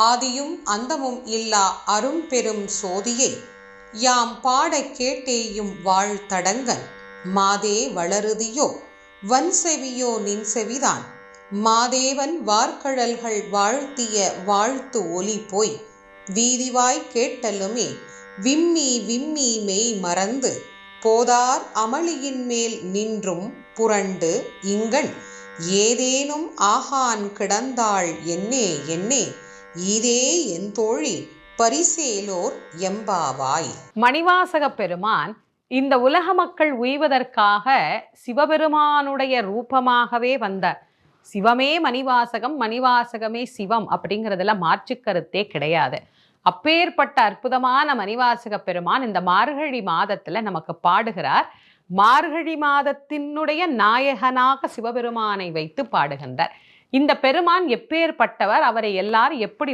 ஆதியும் அந்தமும் இல்லா அரும்பெரும் சோதியை. யாம் பாடக் கேட்டேயும் வாழ்த்தடங்கன் மாதே வளருதியோ? வன் செவியோ நின் செவிதான். மாதேவன் வார்கழல்கள் வாழ்த்திய வாழ்த்து ஒலி போய். வீதிவாய் கேட்டலுமே விம்மி விம்மி மெய் மறந்து. போதார் அமளியின் மேல் நின்றும் புரண்டு இங்கண் ஏதேனும் ஆகான் கிடந்தாள் என்னே என்னே இதே என் தோழி பரிசேலோர் எம்பாவாய். மணிவாசக பெருமான் இந்த உலக மக்கள் உய்வதற்காக சிவபெருமானுடைய ரூபமாகவே வந்தார் சிவமே மணிவாசகம் மணிவாசகமே சிவம் அப்படிங்கிறதுல மாற்று கருத்தே கிடையாது. அப்பேற்பட்ட அற்புதமான மணிவாசக பெருமான் இந்த மார்கழி மாதத்துல நமக்கு பாடுகிறார். மார்கழி மாதத்தினுடைய நாயகனாக சிவபெருமானை வைத்து பாடுகின்றார். இந்த பெருமான் எப்பேற்பட்டவர்? அவரை எல்லாரும் எப்படி